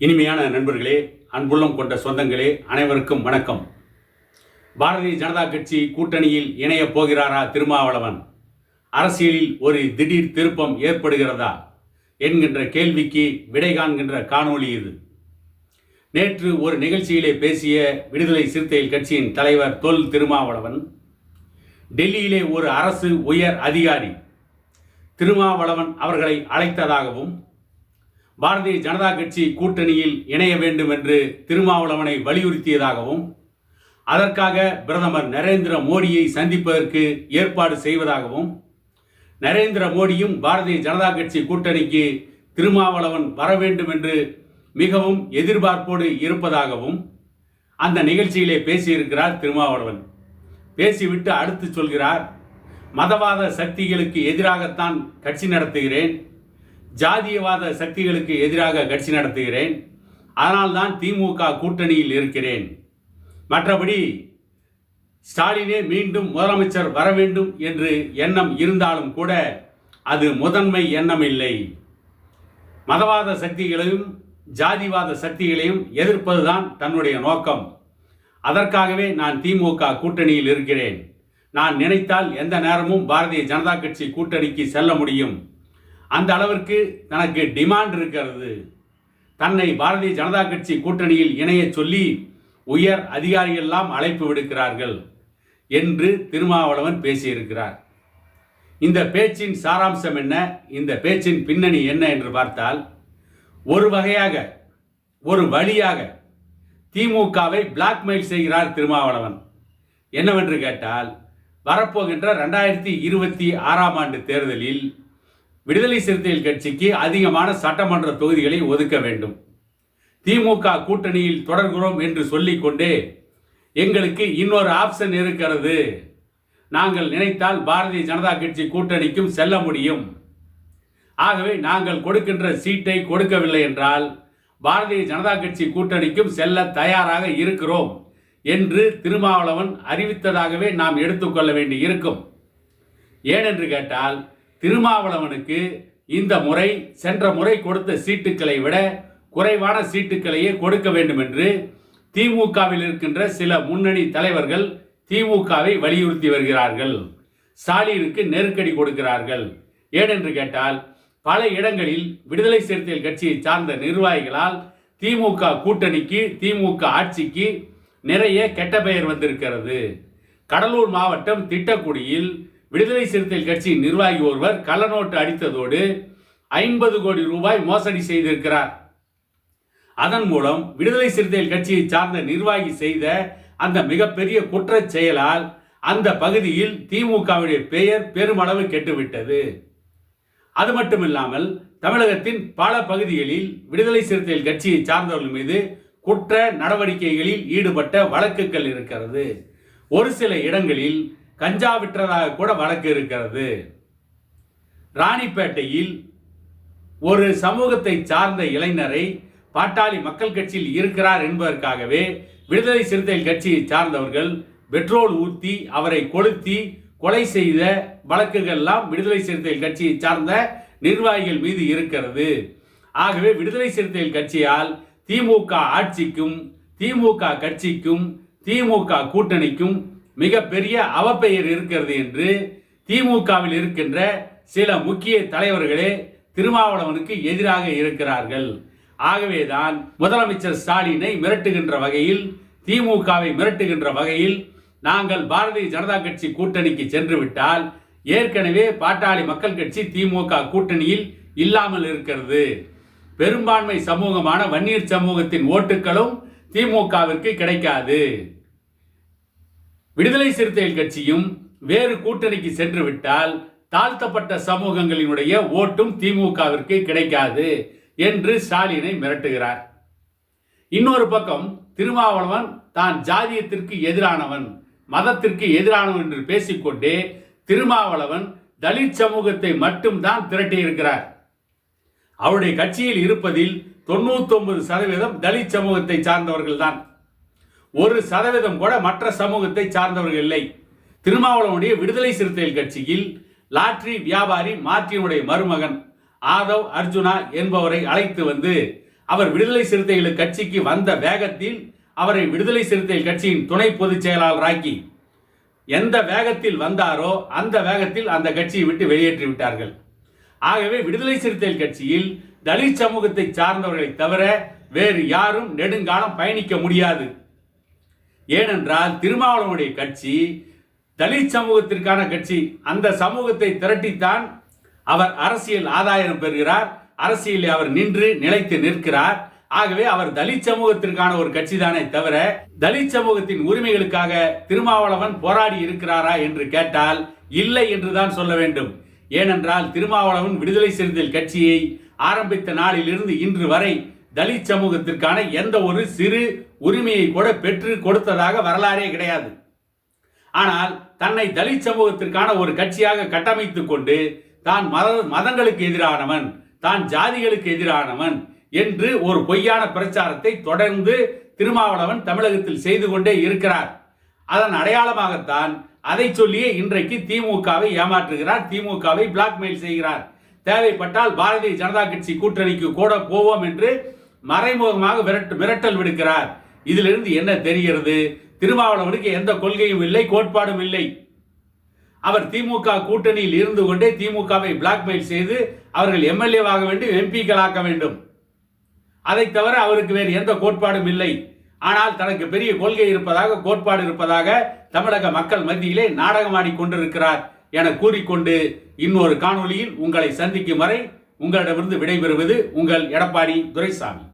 இனிமையான நண்பர்களே அன்புள்ளம் கொண்ட சொந்தங்களே அனைவருக்கும் வணக்கம். பாரதிய ஜனதா கட்சி கூட்டணியில் இணையப் போகிறாரா திருமாவளவன்? அரசியலில் ஒரு திடீர் திருப்பம் ஏற்படுகிறதா? என்கின்ற கேள்விக்கு விடை காண்கின்ற காணொளி இது. நேற்று ஒரு நிகழ்ச்சியிலே பேசிய விடுதலை சிறுத்தைகள் கட்சியின் தலைவர் தொல் திருமாவளவன் டெல்லியிலே ஒரு அரசு உயர் அதிகாரி திருமாவளவன் அவர்களை அழைத்ததாகவும் பாரதிய ஜனதா கட்சி கூட்டணியில் இணைய வேண்டும் என்று திருமாவளவனை வலியுறுத்தியதாகவும் அதற்காக பிரதமர் நரேந்திர மோடியை சந்திப்பதற்கு ஏற்பாடு செய்வதாகவும் நரேந்திர மோடியும் பாரதிய ஜனதா கட்சி கூட்டணிக்கு திருமாவளவன் வர வேண்டும் என்று மிகவும் எதிர்பார்ப்போடு இருப்பதாகவும் அந்த நிகழ்ச்சியிலே பேசியிருக்கிறார் திருமாவளவன். பேசிவிட்டு அடுத்து சொல்கிறார் மதவாத சக்திகளுக்கு எதிராகத்தான் கட்சி நடத்துகிறேன். ஜாதியவாத சக்திகளுக்கு எதிராக கட்சி நடத்துகிறேன். அதனால்தான் திமுக கூட்டணியில் இருக்கிறேன். மற்றபடி ஸ்டாலினே மீண்டும் முதலமைச்சர் வர வேண்டும் என்று எண்ணம் இருந்தாலும் கூட அது முதன்மை எண்ணம் இல்லை மதவாத சக்திகளையும் ஜாதிவாத சக்திகளையும் எதிர்ப்பதுதான் தன்னுடைய நோக்கம். அதற்காகவே நான் திமுக கூட்டணியில் இருக்கிறேன். நான் நினைத்தால் எந்த நேரமும் பாரதிய ஜனதா கட்சி கூட்டணிக்கு செல்ல முடியும். அந்த அளவிற்கு தனக்கு டிமாண்ட் இருக்கிறது. தன்னை பாரதிய ஜனதா கட்சி கூட்டணியில் இணைய சொல்லி உயர் அதிகாரிகள்லாம் அழைப்பு விடுக்கிறார்கள் என்று திருமாவளவன் பேசியிருக்கிறார். இந்த பேச்சின் சாராம்சம் என்ன? இந்த பேச்சின் பின்னணி என்ன என்று பார்த்தால் ஒரு வகையாக ஒரு வழியாக திமுகவை பிளாக்மெயில் செய்கிறார் திருமாவளவன். என்னவென்று கேட்டால் வரப்போகின்ற ரெண்டாயிரத்தி இருபத்தி ஆறாம் ஆண்டு தேர்தலில் விடுதலை சிறுத்தைகள் கட்சிக்கு அதிகமான சட்டமன்ற தொகுதிகளை ஒதுக்க வேண்டும். திமுக கூட்டணியில் தொடர்கிறோம் என்று சொல்லிக்கொண்டே எங்களுக்கு இன்னொரு ஆப்ஷன் இருக்கிறது. நாங்கள் நினைத்தால் பாரதிய ஜனதா கட்சி கூட்டணிக்கும் செல்ல முடியும். ஆகவே நாங்கள் கொடுக்கின்ற சீட்டை கொடுக்கவில்லை என்றால் பாரதிய ஜனதா கட்சி கூட்டணிக்கும் செல்ல தயாராக இருக்கிறோம் என்று திருமாவளவன் அறிவித்ததாகவே நாம் எடுத்துக்கொள்ள வேண்டி இருக்கும் ஏனென்று கேட்டால் திருமாவளவனுக்கு இந்த முறை சென்ற முறை கொடுத்த சீட்டுக்களை விட குறைவான சீட்டுக்களையே கொடுக்க வேண்டும் என்று திமுகவில் இருக்கின்ற சில முன்னணி தலைவர்கள் திமுகவை வலியுறுத்தி வருகிறார்கள். ஸ்டாலினுக்கு நெருக்கடி கொடுக்கிறார்கள். ஏனென்று கேட்டால் பல இடங்களில் விடுதலை சிறுத்தைகள் கட்சியை சார்ந்த நிர்வாகிகளால் திமுக கூட்டணிக்கு திமுக ஆட்சிக்கு நிறைய கெட்ட பெயர் வந்திருக்கிறது. கடலூர் மாவட்டம் திட்டக்குடியில் விடுதலை சிறுத்தைகள் கட்சி நிர்வாகி ஒருவர் கள்ளநோட்டு அடித்ததோடு ஐம்பது கோடி ரூபாய் மோசடி செய்திருக்கிறார். அதன் மூலம் விடுதலை சிறுத்தைகள் கட்சியை சார்ந்த நிர்வாகி செய்த அந்த மிகப்பெரிய குற்றச் செயலால் அந்த பகுதியில் திமுகவுடைய பெயர் பெருமளவு கெட்டுவிட்டது. அது மட்டுமில்லாமல் தமிழகத்தின் பல பகுதிகளில் விடுதலை சிறுத்தைகள் கட்சியை சார்ந்தவர்கள் மீது குற்ற நடவடிக்கைகளில் ஈடுபட்ட வழக்குகள் இருக்கிறது. ஒரு சில இடங்களில் கஞ்சா விற்றதாக கூட வழக்கு இருக்கிறது. ராணிப்பேட்டையில் ஒரு சமூகத்தை சார்ந்த இளைஞரை பாட்டாளி மக்கள் கட்சியில் இருக்கிறார் என்பதற்காகவே விடுதலை சிறுத்தைகள் கட்சியை சார்ந்தவர்கள் பெட்ரோல் ஊற்றி அவரை கொளுத்தி கொலை செய்த வழக்குகள்லாம் விடுதலை சிறுத்தைகள் கட்சியை சார்ந்த நிர்வாகிகள் மீது இருக்கிறது. ஆகவே விடுதலை சிறுத்தைகள் கட்சியால் திமுக ஆட்சிக்கும் திமுக கட்சிக்கும் திமுக கூட்டணிக்கும் மிகப்பெரிய அவப்பெயர் இருக்கிறது என்று திமுகவில் இருக்கின்ற சில முக்கிய தலைவர்களே திருமாவளவனுக்கு எதிராக இருக்கிறார்கள். ஆகவேதான் முதலமைச்சர் ஸ்டாலினை மிரட்டுகின்ற வகையில் திமுகவை மிரட்டுகின்ற வகையில் நாங்கள் பாரதிய ஜனதா கட்சி கூட்டணிக்கு சென்றுவிட்டால் ஏற்கனவே பாட்டாளி மக்கள் கட்சி திமுக கூட்டணியில் இல்லாமல் இருக்கிறது. பெரும்பான்மை சமூகமான வன்னியர் சமூகத்தின் ஓட்டுகளும் திமுகவிற்கு கிடைக்காது. விடுதலை சிறுத்தைகள் கட்சியும் வேறு கூட்டணிக்கு சென்று விட்டால் தாழ்த்தப்பட்ட சமூகங்களினுடைய ஓட்டும் திமுகவிற்கு கிடைக்காது என்று ஸ்டாலினை மிரட்டுகிறார். இன்னொரு பக்கம் திருமாவளவன் தான் ஜாதியத்திற்கு எதிரானவன் மதத்திற்கு எதிரானவன் என்று பேசிக்கொண்டே திருமாவளவன் தலித் சமூகத்தை மட்டும்தான் திரட்டியிருக்கிறார். அவருடைய கட்சியில் இருப்பதில் தொண்ணூத்தொன்பது சதவீதம் தலித் சமூகத்தை சார்ந்தவர்கள் தான் ஒரு சதவீதம் கூட மற்ற சமூகத்தை சார்ந்தவர்கள் இல்லை. திருமாவளவனுடைய விடுதலை சிறுத்தைகள் கட்சியில் லாட்ரி வியாபாரி மார்டினுடைய மருமகன் ஆதவ் அர்ஜுனா என்பவரை அழைத்து வந்து அவர் விடுதலை சிறுத்தைகள் கட்சிக்கு வந்த வேகத்தில் அவரை விடுதலை சிறுத்தைகள் கட்சியின் துணை பொதுச் செயலாளராக்கி எந்த வேகத்தில் வந்தாரோ அந்த வேகத்தில் அந்த கட்சியை விட்டு வெளியேற்றி விட்டார்கள். ஆகவே விடுதலை சிறுத்தைகள் கட்சியில் தலித் சமூகத்தை சார்ந்தவர்களை தவிர வேறு யாரும் நெடுங்காலம் பயணிக்க முடியாது. ஏனென்றால் திருமாவளவனுடைய கட்சி தலித் சமூகத்திற்கான கட்சி. அந்த சமூகத்தை திரட்டித்தான் அவர் அரசியல் ஆதாயம் பெறுகிறார். அரசியலில் அவர் நின்று நிலைத்து நிற்கிறார். ஆகவே அவர் தலித் சமூகத்திற்கான ஒரு கட்சி தானே தவிர தலித் சமூகத்தின் உரிமைகளுக்காக திருமாவளவன் போராடி இருக்கிறாரா என்று கேட்டால் இல்லை என்றுதான் சொல்ல வேண்டும். ஏனென்றால் திருமாவளவன் விடுதலை சிறுத்தைகள் கட்சியை ஆரம்பித்த நாளிலிருந்து இன்று வரை தலித் சமூகத்திற்கான எந்த ஒரு சிறு உரிமையை கூட பெற்று கொடுத்ததாக வரலாறே கிடையாது. ஆனால் தன்னை தலித் சமூகத்திற்கான ஒரு கட்சியாக கட்டமைத்து கொண்டு தான் மத மதங்களுக்கு எதிரானவன் தான் ஜாதிகளுக்கு எதிரானவன் என்று ஒரு பொய்யான பிரச்சாரத்தை தொடர்ந்து திருமாவளவன் தமிழகத்தில் செய்து கொண்டே இருக்கிறார். அதன் அடையாளமாகத்தான் அதை சொல்லியே இன்றைக்கு திமுகவை ஏமாற்றுகிறார் திமுகவை பிளாக்மெயில் செய்கிறார். தேவைப்பட்டால் பாரதிய ஜனதா கட்சி கூட்டணிக்கு கூட போவோம் என்று மறைமுகமாக விரட்டு மிரட்டல் விடுக்கிறார். இதிலிருந்து என்ன தெரிகிறது? திருமாவளவனுக்கு எந்த கொள்கையும் இல்லை கோட்பாடும் இல்லை. அவர் திமுக கூட்டணியில் இருந்து கொண்டே திமுகவை பிளாக்மெயில் செய்து அவர்கள் எம்எல்ஏவாக வேண்டும் எம்பிக்களாக்க வேண்டும். அதை தவிர அவருக்கு வேறு எந்த கோட்பாடும் இல்லை. ஆனால் தனக்கு பெரிய கொள்கை இருப்பதாக கோட்பாடு இருப்பதாக தமிழக மக்கள் மத்தியிலே நாடகமாடி கொண்டிருக்கிறார் என கூறிக்கொண்டு இன்னொரு காணொளியில் உங்களை சந்திக்கும் வரை உங்களிடமிருந்து விடைபெறுவது உங்கள் எடப்பாடி துரைசாமி.